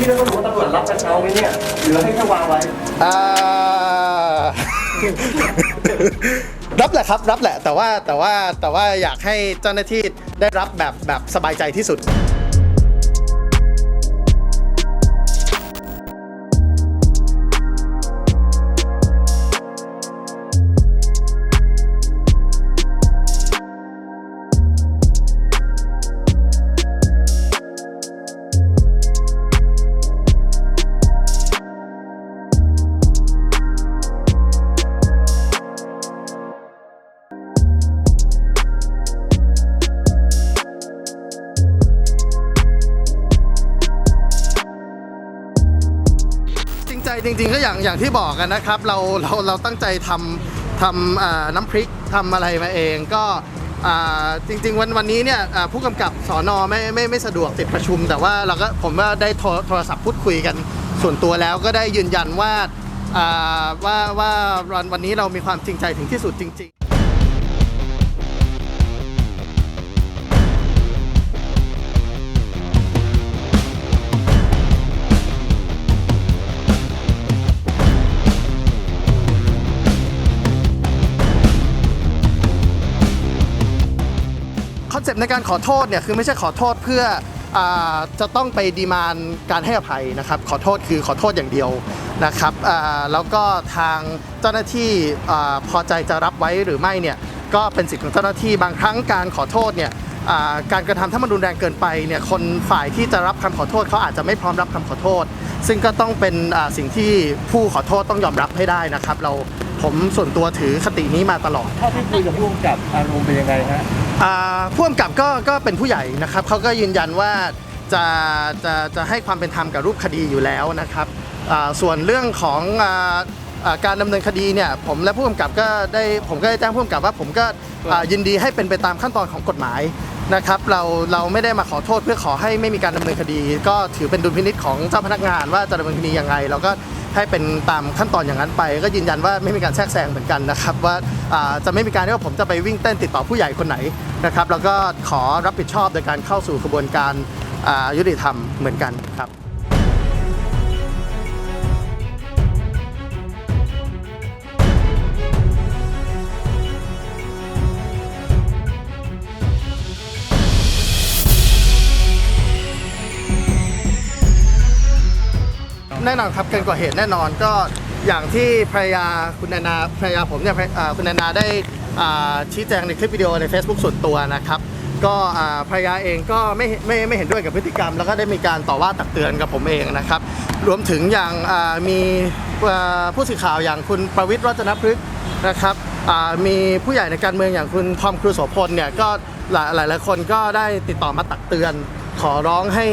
พี่แล้วก็รู้ว่าตำรวจรับกระเช้าไหมเนี่ยหรือให้แค่วางไว้อ่า รับแหละครับ รับแหละแต่ว่าแต่ว่าแต่ว่าอยากให้เจ้าหน้าที่ได้รับแบบแบบสบายใจที่สุด จริงใจริงๆก็อย่างอย่างที่บอกกันนะครับ เราเราเราตั้งใจทำทำน้ำพริกทำอะไรมาเองก็จริงๆวันวันนี้เนี่ยผู้กำกับสอนอไม่ไม่ไม่สะดวกติดประชุม แต่ว่าเราก็ผมว่าได้โทรศัพท์พูดคุยกันส่วนตัวแล้วก็ได้ยืนยันว่าอ่าว่าว่าวันวันนี้เรามีความจริงใจถึงที่สุดจริง ๆ อนเซปต์ในการขอโทษเนี่ยคือไม่ใช่ขอโทษเพื่ออาจะต้องไปดีมานการให้อภัยนะครับ ขอโทษคือขอโทษอย่างเดียวนะครับแล้วก็ทางเจ้าหน้าที่พอใจจะรับไว้หรือไม่เนี่ยก็เป็นสิทธิ์ของเจ้าหน้าที่บางครั้งการขอโทษเนี่ยการกระทำถ้ามันรุนแรงเกินไปเนี่ยคนฝ่ายที่จะรับคำขอโทษเขาอาจจะไม่พร้อมรับคำขอโทษ ซึ่งก็ต้องเป็นสิ่งที่ผู้ขอโทษต้องยอมรับให้ได้นะครับ เรา ผมส่วนตัวถือคตินี้มาตลอด ถ้าที่คุยกับผู้กำกับอารมณ์เป็นยังไงฮะอ่าผู้กำกับก็ก็เป็นผู้ใหญ่นะครับเขาก็ยืนยันว่าจะจะจะให้ความเป็นธรรมกับรูปคดีอยู่แล้วนะครับอ่าส่วนเรื่องของอ่าอ่าการดำเนินคดีเนี่ยผมและผู้กำกับก็ได้ผมก็ได้แจ้งผู้กำกับว่าผมก็อ่ายินดีให้เป็นไปตามขั้นตอนของกฎหมาย นะครับเราเราไม่ได้มาขอโทษเพื่อขอให้ไม่มีการดำเนินคดี ก็ถือเป็นดุลพินิษของเจ้าพนักงานว่าจะดำเนินคดียังไงเราก็ให้เป็นตามขั้นตอนอย่างนั้นไป ก็ยืนยันว่าไม่มีการแทรกแซงเหมือนกันนะครับว่าจะไม่มีการที่ว่าผมจะไปวิ่งเต้นติดต่อผู้ใหญ่คนไหนนะครับแล้วก็ขอรับผิดชอบโดยการเข้าสู่กระบวนการยุติธรรมเหมือนกันครับ แน่นอนครับเกินกว่าเหตุแน่นอนก็อย่างที่ภรรยาคุณนานาภรรยาผมเนี่ยคุณนานาได้ชี้แจงในคลิปวิดีโอใน Facebook ส่วนตัวนะครับก็ภรรยาเองก็ไม่ไม่ไม่เห็นด้วยกับพฤติกรรม แล้วก็ได้มีการต่อว่าตักเตือนกับผมเองนะครับ รวมถึงอย่างมีผู้สื่อข่าวอย่างคุณประวิตรรัตนพฤกษ์นะครับมีผู้ใหญ่ในการเมืองอย่างคุณทอมครูโสพลเนี่ยก็หลายหลายหลายคนก็ได้ติดต่อมาตักเตือน ขอร้องให้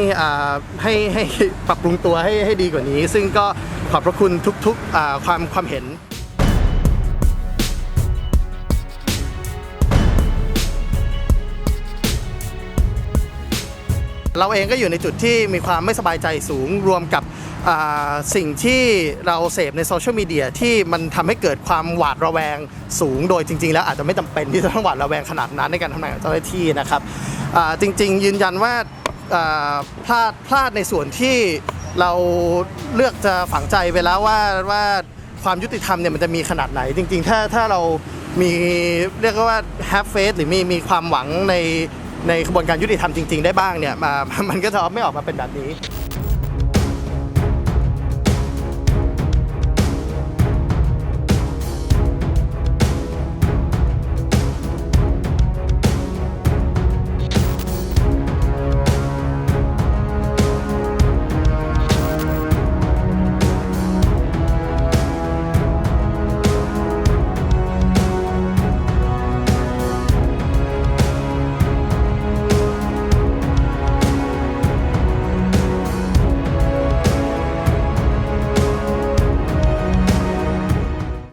ให้ให้ปรับปรุงตัวให้ให้ดีกว่านี้ ซึ่งก็ขอบพระคุณทุกๆความความเห็นเราเองก็อยู่ในจุดที่มีความไม่สบายใจสูงรวมกับสิ่งที่เราเสพในโซเชียลมีเดียที่มันทำให้เกิดความหวาดระแวงสูง โดยจริง ๆ แล้วอาจจะไม่จำเป็นที่จะต้องหวาดระแวงขนาดนั้นในการทำงานของเจ้าหน้าที่นะครับจริง ๆ ยืนยันว่า พลาดพลาดในส่วนที่เราเลือกจะฝังใจไปแล้วว่าว่าความยุติธรรมเนี่ยมันจะมีขนาดไหน จริง ๆ ถ้าถ้าเรามีเรียกว่า have faith หรือมีมีความหวังในในกระบวนการยุติธรรมจริง ๆ ได้บ้างเนี่ยมามันก็จะไม่ออกมาเป็นแบบนี้